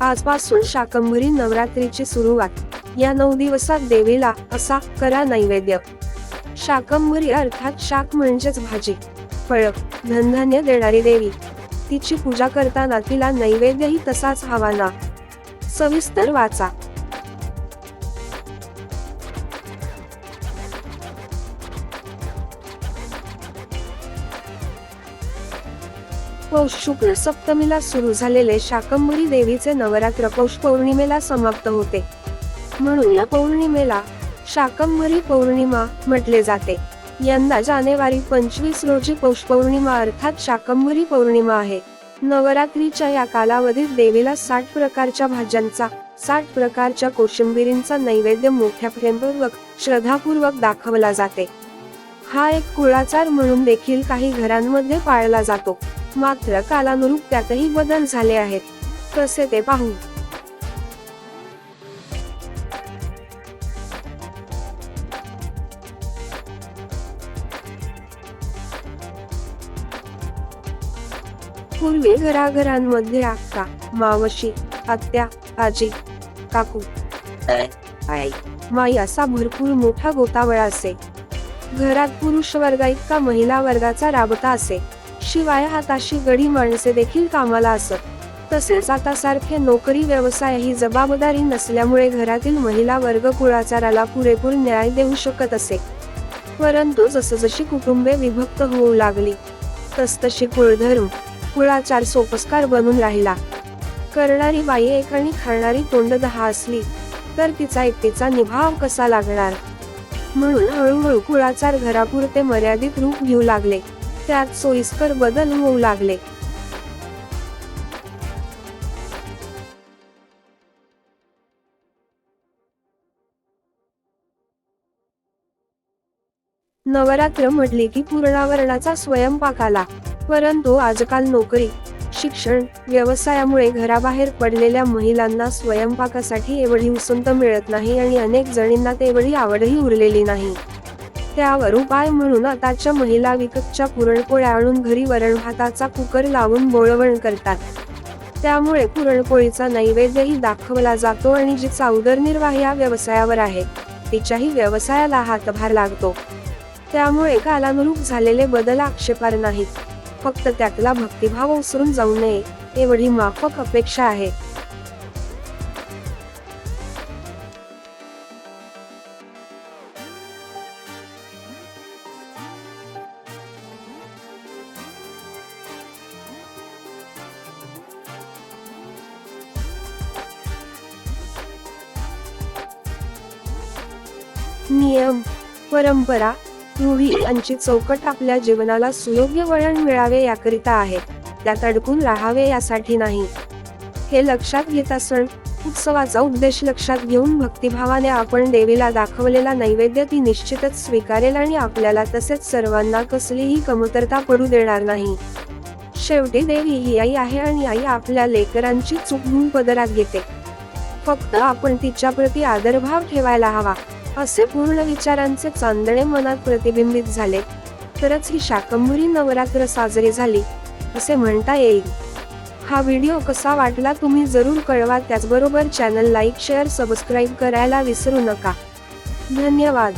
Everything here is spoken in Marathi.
आजपासून शाकंभरी नवरात्रीची सुरुवात या नऊ दिवसात देवीला असा करा नैवेद्य. शाकंभरी अर्थात शाक म्हणजेच भाजी फळ धनधान्य देणारी देवी. तिची पूजा करताना तिला नैवेद्यही तसाच हवा ना सविस्तर वाचा. पौष शुक्ल सप्तमीला सुरू झालेले शाकंभरी देवीचे नवरात्र पौष पौर्णिमेला समाप्त होते. म्हणून या पौर्णिमेला शाकंभरी पौर्णिमा म्हटले जाते. यंदा जानेवारी पंचवीस रोजी पौष पौर्णिमा अर्थात शाकंभरी पौर्णिमा आहे. नवरात्रीच्या या कालावधीत देवीला साठ प्रकारच्या भाज्यांचा साठ प्रकारच्या कोशिंबिरींचा नैवेद्य मोठ्या प्रेमपूर्वक श्रद्धापूर्वक दाखवला जाते. हा एक कुळाचार म्हणून देखील काही घरांमध्ये पाळला जातो. मात्र कालानुरूप त्यातही बदल झाले आहेत. कसे ते पाहू. पूर्वी घराघरांमध्ये आक्का मावशी आत्या आजी काकू आई माई असा भरपूर मोठा गोतावळा असे. घरात पुरुष वर्गा इतका महिला वर्गाचा राबता असे. शिवाय हाताशी गडी माणसे देखील कामाला असत. तसेच आता सारखे नोकरी व्यवसाय ही जबाबदारी नसल्यामुळे घरातील महिला वर्ग कुळाचाराला पुरेपूर न्याय देऊ शकत असे. परंतु जसजशी कुटुंबे विभक्त होऊ लागली तसतशी कुळधर्म कुळाचार सोपस्कार बनून राहिला. करणारी बाई एक आणि खाणारी तोंड दहा असली तर तिचा एकटीचा निभाव कसा लागणार? म्हणून हळूहळू कुळाचार घरापुरते मर्यादित रूप घेऊ लागले. त्यात सोयीस्कर बदल होऊ लागले. नवरात्र म्हटले की पूर्णावरणाचा स्वयंपाक आला परंतु आजकाल नोकरी शिक्षण व्यवसायामुळे घराबाहेर पडलेल्या महिलांना स्वयंपाकासाठी एवढी उसंत मिळत नाही आणि अनेक जणींना तेवढी आवडही उरलेली नाही. त्यावर उपाय म्हणून आताच्या महिला विकतच्या पुरणपोळ्या आणून घरी वरण भाताचा कुकर लावून बोळवण करतात. त्यामुळे पुरणपोळीचा नैवेद्यही दाखवला जातो आणि जिचा उदरनिर्वाह या व्यवसायावर आहे तिच्याही व्यवसायाला हातभार लागतो. त्यामुळे कालानुरूप झालेले बदल आक्षेपार नाहीत. फक्त त्यातला भक्तिभाव उसरून जाऊ नये एवढी माफक अपेक्षा आहे. नियम परंपरा रूढी यांची चौकट आपल्या जीवनाला सुयोग्य वळण मिळावे याकरिता आहे त्यात अडकून राहावे यासाठी नाही. हे लक्षात घेता सण उत्सवाचा उद्देश लक्षात घेऊन भक्तिभावाने आपण देवीला दाखवलेला नैवेद्य ती निश्चितच स्वीकारेल आणि आपल्याला तसेच सर्वांना कसलीही कमतरता पडू देणार नाही. शेवटी देवी ही आई आहे आणि आई आपल्या लेकरांची चूक म्हणून पदरात घेते. फक्त आपण तिच्याप्रती आदरभाव ठेवायला हवा. असे पूर्ण विचारांचे चांदणे मनात प्रतिबिंबित झाले. तरच ही शाकंभरी नवरात्र साजरी झाली असे म्हणता येईल. हा व्हिडिओ कसा वाटला तुम्ही जरूर कळवा त्याचबरोबर चॅनल लाईक शेअर सबस्क्राईब करायला विसरू नका. धन्यवाद.